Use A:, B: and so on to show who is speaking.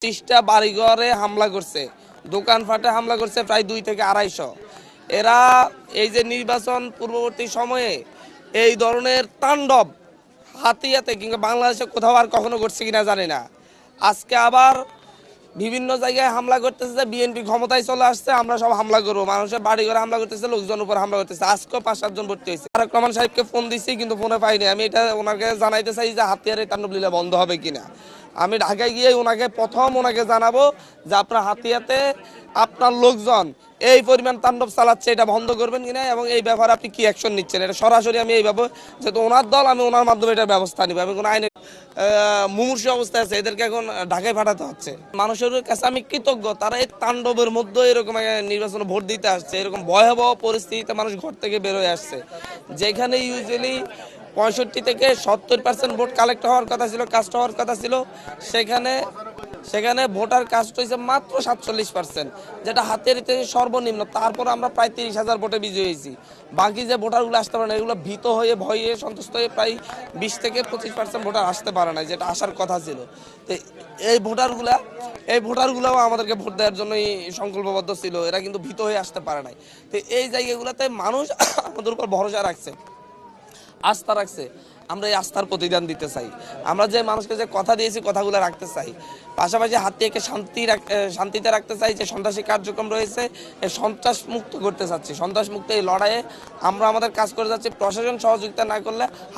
A: ত্রিশটা বাড়িঘরে হামলা করছে। দোকানপাটে হামলা করছে প্রায় দুই থেকে আড়াইশো। এরা এই যে নির্বাচন পূর্ববর্তী সময়ে এই ধরনের তাণ্ডব হাতিয়াতে কিংবা বাংলাদেশে কোথাও আর কখনো ঘটছে কিনা জানি না। আজকে আবার বিভিন্ন জায়গায় হামলা করতেছে যে বিএনপি ক্ষমতায় চলে আসছে, আমরা সব হামলা করব। মানুষের বাড়ি ঘরে হামলা করতেছে, লোকজন উপর হামলা করতেছে। আজকেও পাঁচ, সাতজন ভর্তি হয়েছে। তারক রহমান সাহেবকে ফোন দিচ্ছি কিন্তু ফোনে পাইনি। আমি এটা ওনাকে জানাইতে চাই যে হাতিয়ারে তাণ্ডব লীলা বন্ধ হবে কিনা। আমি ঢাকায় গিয়ে ওনাকে প্রথম ওনাকে জানাব যে আপনার হাতিয়াতে আপনার লোকজন এই পরিমাণ তাণ্ডব চালাচ্ছে, এটা বন্ধ করবেন কিনা এবং এই ব্যাপারে আপনি কি অ্যাকশন নিচ্ছেন? এটা সরাসরি আমি এইভাবে যেহেতু ওনার দল, আমি ওনার মাধ্যমে এটা ব্যবস্থা নিব আমি কোনো আইনের মুমূর্ষ অবস্থায় আছে, এদেরকে এখন ঢাকায় পাঠাতে হচ্ছে। মানুষের কাছে আমি কৃতজ্ঞ, তারা এই তাণ্ডবের মধ্যে এরকম নির্বাচনে ভোট দিতে আসছে, এরকম ভয়াবহ পরিস্থিতিতে মানুষ ঘর থেকে বেরোয় আসছে। যেখানে ইউজুয়ালি পঁয়ষট্টি থেকে সত্তর পার্সেন্ট ভোট কালেক্ট হওয়ার কথা ছিল কাস্ট হওয়ার কথা ছিল, সেখানে সেখানে ভোটার কাস্ট হয়েছে মাত্র সাতচল্লিশ পার্সেন্ট যেটা হাতের সর্বনিম্ন তারপর আমরা প্রায় তিরিশ হাজার ভোটে বিজয়ী হয়েছি। বাকি যে ভোটারগুলো আসতে পারে না, এগুলো ভীত হয়ে, ভয়ে, সন্তুষ্ট হয়ে প্রায় বিশ থেকে পঁচিশ পার্সেন্ট ভোটার আসতে পারে না যেটা আসার কথা ছিল। তো এই ভোটারগুলা, এই ভোটারগুলোও আমাদেরকে ভোট দেওয়ার জন্যই সংকল্পবদ্ধ ছিল, এরা কিন্তু ভীত হয়ে আসতে পারে নাই। তো এই জায়গাগুলোতে মানুষ আমাদের উপর ভরসা রাখছে। আস্থা রাখছে। আমরা এই আস্থার প্রতিদান দিতে চাই। আমরা যে মানুষকে যে কথা দিয়েছি, কথাগুলো রাখতে চাই। পাশাপাশি হাতিয়াকে শান্তি শান্তিতে রাখতে চাই যে সন্ত্রাসী কার্যক্রম রয়েছে সন্ত্রাস মুক্ত করতে চাচ্ছি। সন্ত্রাস মুক্ত এই লড়াইয়ে আমরা আমাদের কাজ করে যাচ্ছি। প্রশাসন সহযোগিতা না করলে